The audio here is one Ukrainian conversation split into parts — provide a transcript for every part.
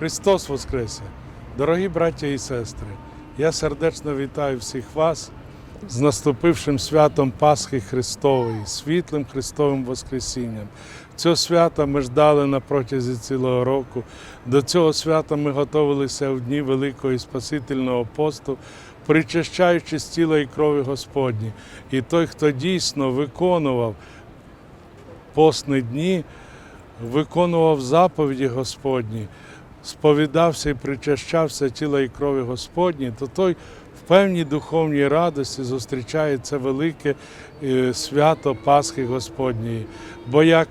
Христос Воскресе! Дорогі браття і сестри! Я сердечно вітаю всіх вас з наступившим святом Пасхи Христової, світлим Христовим Воскресінням. Цього свята ми ждали на протязі цілого року. До цього свята ми готувалися в дні Великого і Спасительного посту, причащаючи з тіла і крові Господні. І той, хто дійсно виконував постні дні, виконував заповіді Господні, сповідався і причащався тіла і крові Господні, то той в певній духовній радості зустрічає це велике е, свято Пасхи Господньої. Бо як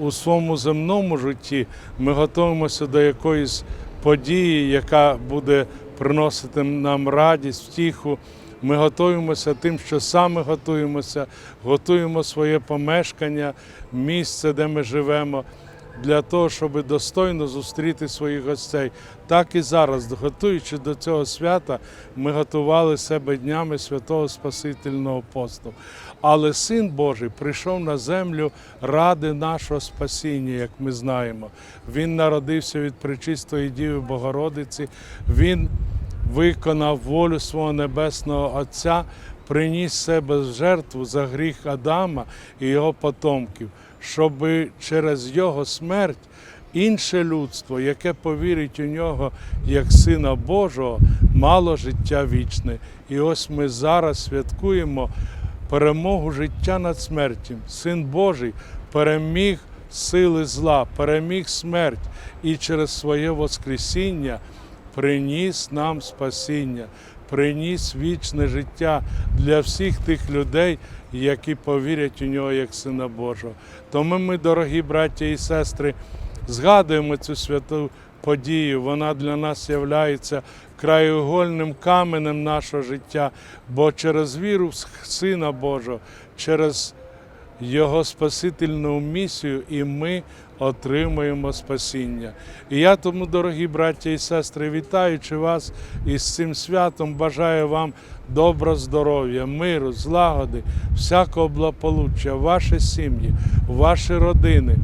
у своєму земному житті ми готуємося до якоїсь події, яка буде приносити нам радість, втіху. Ми готуємося тим, що саме готуємося, готуємо своє помешкання, місце, де ми живемо, для того, щоб достойно зустріти своїх гостей. Так і зараз, готуючи до цього свята, ми готували себе днями святого Спасительного посту. Але Син Божий прийшов на землю ради нашого спасіння, як ми знаємо. Він народився від пречистої Діви Богородиці. Він виконав волю свого небесного Отця, приніс себе в жертву за гріх Адама і його потомків, щоб через його смерть інше людство, яке повірить у нього як Сина Божого, мало життя вічне. І ось ми зараз святкуємо перемогу життя над смертю. Син Божий переміг сили зла, переміг смерть і через своє Воскресіння приніс нам спасіння, приніс вічне життя для всіх тих людей, які повірять у нього як Сина Божого. Тому ми, дорогі браття і сестри, згадуємо цю святу подію. Вона для нас є краєугольним каменем нашого життя, бо через віру в Сина Божого, через його спасительну місію, і ми отримуємо спасіння. І я тому, дорогі браття і сестри, вітаючи вас із цим святом, бажаю вам добра здоров'я, миру, злагоди, всякого благополуччя, ваші сім'ї, ваші родини,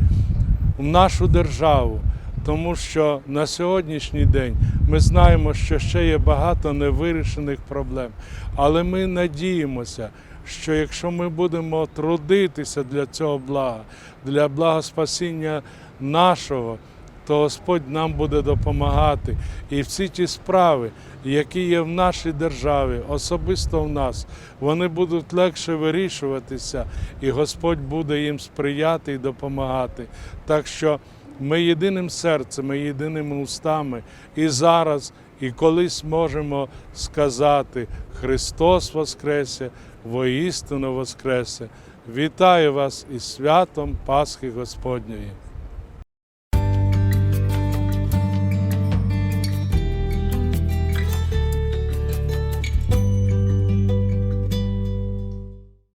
в нашу державу. Тому що на сьогоднішній день ми знаємо, що ще є багато невирішених проблем, але ми надіємося, що якщо ми будемо трудитися для цього блага, для блага спасіння нашого, то Господь нам буде допомагати. І всі ті справи, які є в нашій державі, особисто в нас, вони будуть легше вирішуватися, і Господь буде їм сприяти і допомагати. Так що ми єдиним серцем, ми єдиними устами і зараз, і колись можемо сказати Христос Воскресе, воістину Воскресе. Вітаю вас із святом Пасхи Господньої.